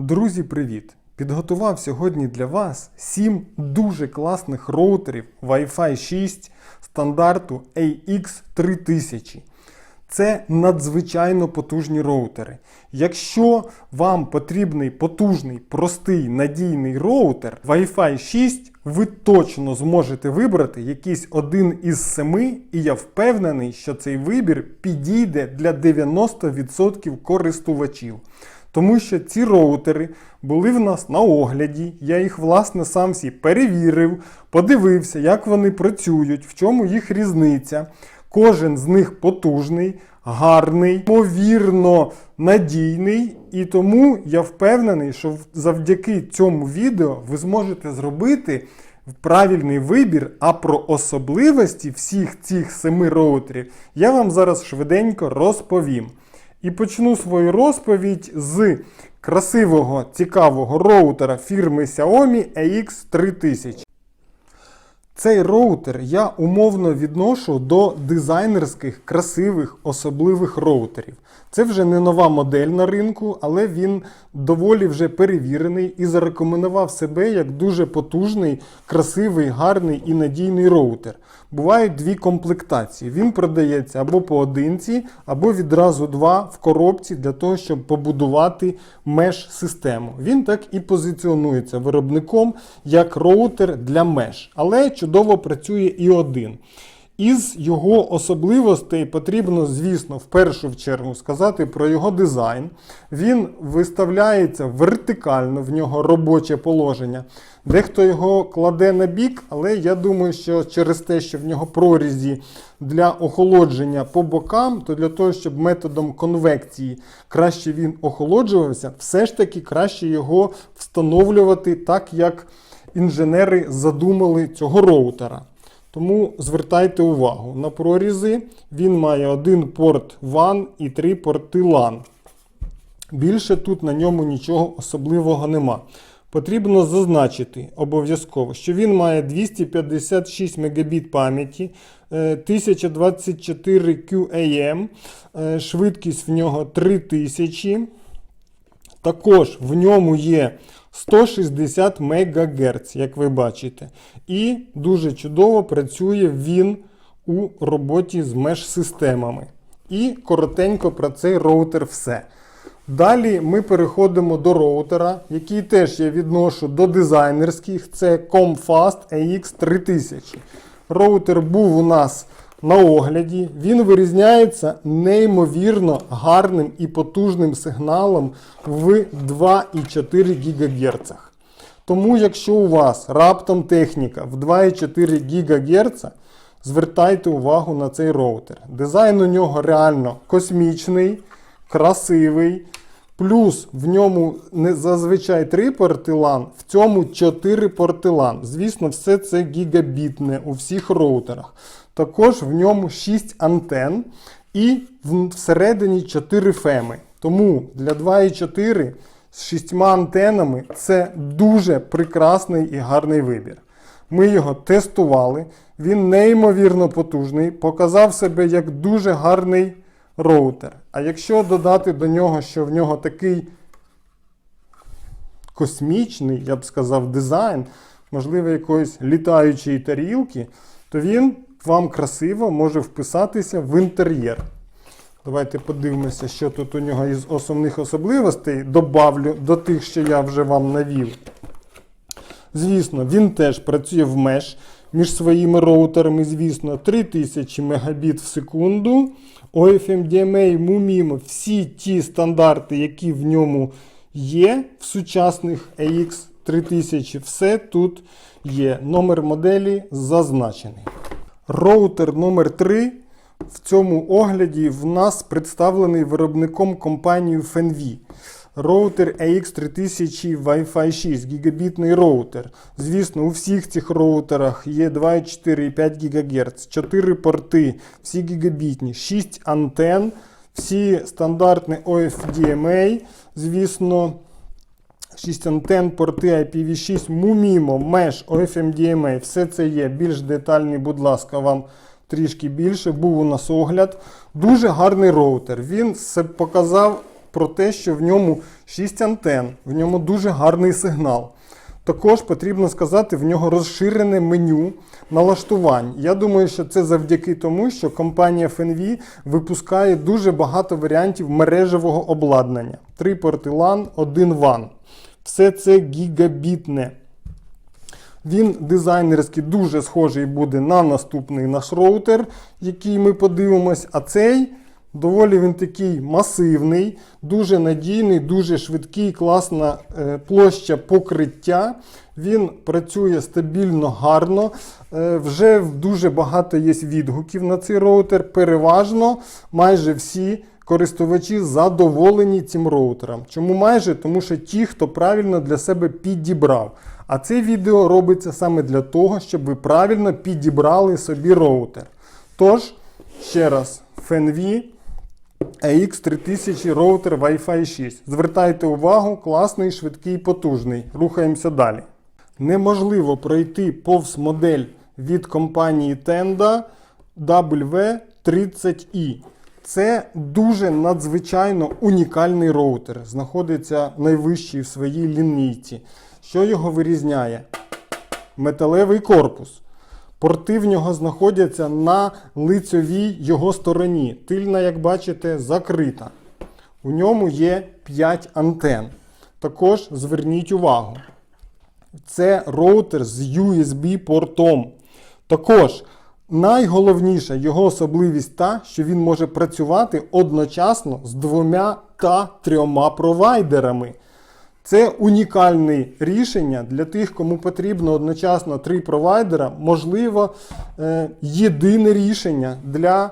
Друзі, привіт! Підготував сьогодні для вас 7 дуже класних роутерів Wi-Fi 6 стандарту AX3000. Це надзвичайно потужні роутери. Якщо вам потрібний потужний, простий, надійний роутер Wi-Fi 6, ви точно зможете вибрати якийсь один із семи, і я впевнений, що цей вибір підійде для 90% користувачів. Тому що ці роутери були в нас на огляді. Я їх, власне, сам всі перевірив, подивився, як вони працюють, в чому їх різниця. Кожен з них потужний, гарний, повірно надійний. І тому я впевнений, що завдяки цьому відео ви зможете зробити правильний вибір. А про особливості всіх цих семи роутерів я вам зараз швиденько розповім. І почну свою розповідь з красивого, цікавого роутера фірми Xiaomi AX3000. Цей роутер я умовно відношу до дизайнерських, красивих, особливих роутерів. Це вже не нова модель на ринку, але він доволі вже перевірений і зарекомендував себе як дуже потужний, красивий, гарний і надійний роутер. Бувають дві комплектації. Він продається або поодинці, або відразу два в коробці для того, щоб побудувати меш-систему. Він так і позиціонується виробником як роутер для меш, але чудово працює і один. Із його особливостей потрібно, звісно, в першу чергу сказати про його дизайн. Він виставляється вертикально, в нього робоче положення. Дехто його кладе на бік, але я думаю, що через те, що в нього прорізі для охолодження по бокам, то для того, щоб методом конвекції краще він охолоджувався, все ж таки краще його встановлювати так, як інженери задумали цього роутера. Тому звертайте увагу на прорізи. Він має один порт WAN і три порти LAN. Більше тут на ньому нічого особливого нема. Потрібно зазначити обов'язково, що він має 256 Мбіт пам'яті, е, 1024 QAM, е, швидкість в нього 3000. Також в ньому є 160 МГц, як ви бачите. І дуже чудово працює він у роботі з меш-системами. І коротенько про цей роутер все. Далі ми переходимо до роутера, який теж я відношу до дизайнерських. Це Comfast AX3000. Роутер був у нас на огляді. Він вирізняється неймовірно гарним і потужним сигналом в 2,4 ГГц. Тому, якщо у вас раптом техніка в 2,4 ГГц, звертайте увагу на цей роутер. Дизайн у нього реально космічний, красивий. Плюс в ньому не зазвичай 3 порти LAN, в цьому 4 порти LAN. Звісно, все це гігабітне у всіх роутерах. Також в ньому 6 антен і всередині 4 феми. Тому для 2,4 з 6 антенами це дуже прекрасний і гарний вибір. Ми його тестували, він неймовірно потужний, показав себе як дуже гарний роутер. А якщо додати до нього, що в нього такий космічний, я б сказав, дизайн, можливо, якоїсь літаючої тарілки, то він вам красиво може вписатися в інтер'єр. Давайте подивимося, що тут у нього із основних особливостей добавлю до тих, що я вже вам навів. Звісно, він теж працює в меш між своїми роутерами, звісно, 3000 Мбіт в секунду. OFMDMA, MUMIM, всі ті стандарти, які в ньому є в сучасних AX3000, все тут є. Номер моделі зазначений. Роутер номер 3 в цьому огляді в нас представлений виробником компанією FenV. Роутер AX3000 Wi-Fi 6 гігабітний роутер. Звісно, у всіх цих роутерах є 2,4 і 5 ГГц, 4 порти, всі гігабітні, 6 антен, всі стандартні OFDMA, звісно. 6 антен, порти IPv6, MUMIMO, Mesh, OFMDMA, все це є. Більш детальний, будь ласка, вам трішки більше. Був у нас огляд. Дуже гарний роутер. Він показав про те, що в ньому 6 антен, в ньому дуже гарний сигнал. Також потрібно сказати, в нього розширене меню налаштувань. Я думаю, що це завдяки тому, що компанія FNV випускає дуже багато варіантів мережевого обладнання. Три порти LAN, один WAN. Все це гігабітне. Він дизайнерський дуже схожий буде на наступний наш роутер, який ми подивимось. А цей доволі він такий масивний, дуже надійний, дуже швидкий, класна е, площа покриття. Він працює стабільно, гарно. Е, вже дуже багато є відгуків на цей роутер. Переважно майже всі користувачі задоволені цим роутером. Чому майже? Тому що ті, хто правильно для себе підібрав. А це відео робиться саме для того, щоб ви правильно підібрали собі роутер. Тож, ще раз, FNV AX3000 роутер Wi-Fi 6. Звертайте увагу, класний, швидкий, потужний. Рухаємося далі. Неможливо пройти повз модель від компанії Tenda W30i. Це дуже надзвичайно унікальний роутер. Знаходиться найвищий в своїй лінійці. Що його вирізняє? Металевий корпус. Порти в нього знаходяться на лицьовій його стороні. Тильна, як бачите, закрита. У ньому є 5 антен. Також зверніть увагу. Це роутер з USB-портом. Також найголовніша його особливість та, що він може працювати одночасно з двома та трьома провайдерами. Це унікальне рішення для тих, кому потрібно одночасно три провайдера, можливо, е, єдине рішення для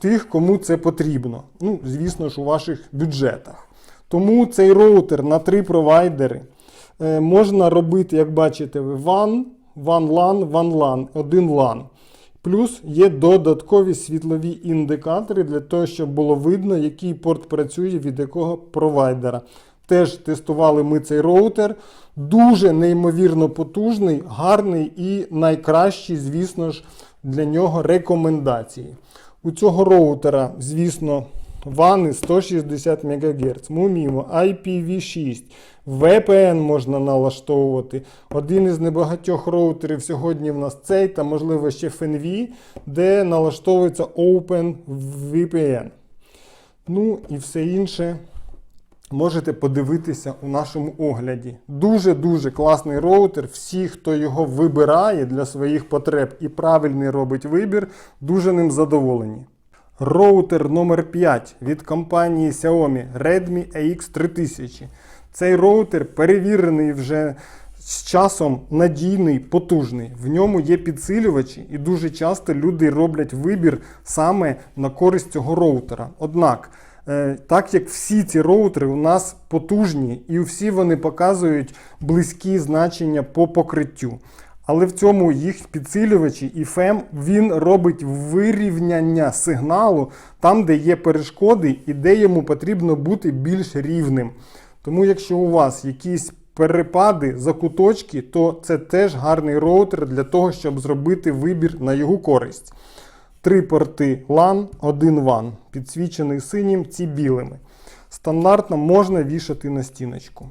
тих, кому це потрібно. Ну, звісно ж, у ваших бюджетах. Тому цей роутер на три провайдери е, можна робити, як бачите, ви WAN, WAN LAN, WAN LAN, один LAN. Плюс є додаткові світлові індикатори для того, щоб було видно, який порт працює від якого провайдера. Теж тестували ми цей роутер. Дуже неймовірно потужний, гарний і найкращий, звісно ж, для нього рекомендації. У цього роутера, звісно, вани 160 МГц. Ми вміємо IPv6, VPN можна налаштовувати. Один із небагатьох роутерів сьогодні в нас цей, та, можливо, ще FNV, де налаштовується OpenVPN. Ну і все інше можете подивитися у нашому огляді. Дуже-дуже класний роутер. Всі, хто його вибирає для своїх потреб і правильний робить вибір, дуже ним задоволені. Роутер номер 5 від компанії Xiaomi Redmi AX3000. Цей роутер перевірений вже з часом надійний, потужний. В ньому є підсилювачі, і дуже часто люди роблять вибір саме на користь цього роутера. Однак, е, так як всі ці роутери у нас потужні і всі вони показують близькі значення по покриттю. Але в цьому їх підсилювачі і FEM він робить вирівняння сигналу там, де є перешкоди і де йому потрібно бути більш рівним. Тому, якщо у вас якісь перепади, закуточки, то це теж гарний роутер для того, щоб зробити вибір на його користь. Три порти LAN, один WAN, підсвічений синім, ці білими. Стандартно можна вішати на стіночку.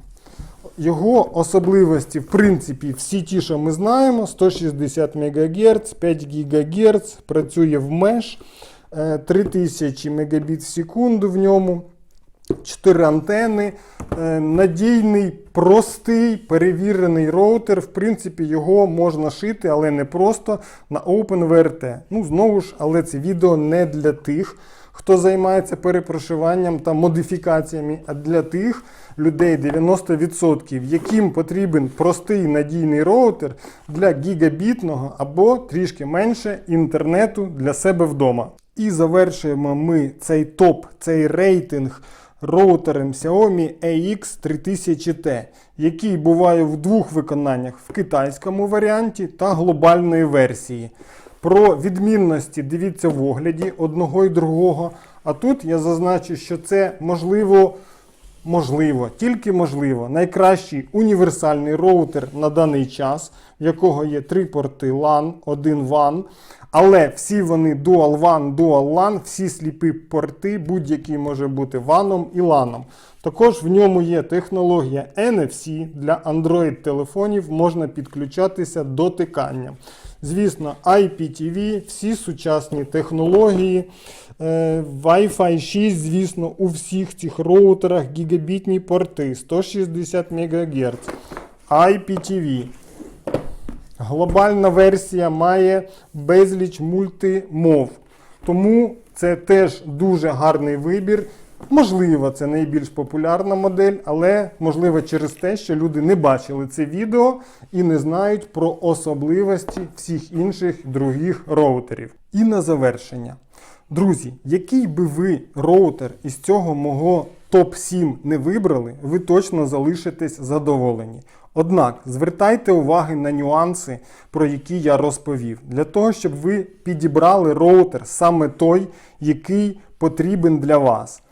Його особливості, в принципі, всі ті, що ми знаємо: 160 МГц, 5 ГГц, працює в меж, е, 3000 Мбіт в секунду в ньому. 4 антени, е, надійний, простий, перевірений роутер. В принципі, його можна шити, але не просто на OpenVRT. Ну, знову ж, але це відео не для тих, хто займається перепрошиванням та модифікаціями, а для тих людей 90%, яким потрібен простий надійний роутер для гігабітного або трішки менше інтернету для себе вдома. І завершуємо ми цей топ, цей рейтинг роутером Xiaomi AX3000T, який буває в двох виконаннях в китайському варіанті та глобальної версії. Про відмінності дивіться в огляді одного і другого. А тут я зазначу, що це можливо можливо, тільки можливо, найкращий універсальний роутер на даний час, в якого є три порти LAN, один WAN. Але всі вони Dual WAN, Dual LAN, всі сліпі порти, будь-який може бути WAN і LAN. Також в ньому є технологія NFC для Android-телефонів, можна підключатися дотиканням. Звісно, IPTV, всі сучасні технології, е, Wi-Fi 6, звісно, у всіх цих роутерах гігабітні порти 160 МГц, IPTV. Глобальна версія має безліч мультимов. Тому це теж дуже гарний вибір. Можливо, це найбільш популярна модель, але можливо через те, що люди не бачили це відео і не знають про особливості всіх інших других роутерів. І на завершення. Друзі, який би ви роутер із цього мого топ-7 не вибрали, ви точно залишитесь задоволені. Однак звертайте уваги на нюанси, про які я розповів, для того, щоб ви підібрали роутер саме той, який потрібен для вас,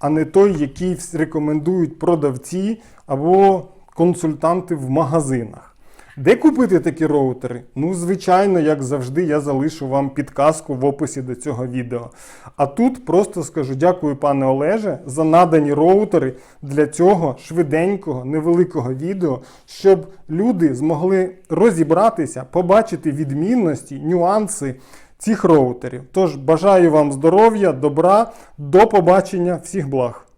а не той, який рекомендують продавці або консультанти в магазинах. Де купити такі роутери? Ну, звичайно, як завжди, я залишу вам підказку в описі до цього відео. А тут просто скажу дякую, пане Олеже, за надані роутери для цього швиденького, невеликого відео, щоб люди змогли розібратися, побачити відмінності, нюанси цих роутерів. Тож бажаю вам здоров'я, добра, до побачення, всіх благ.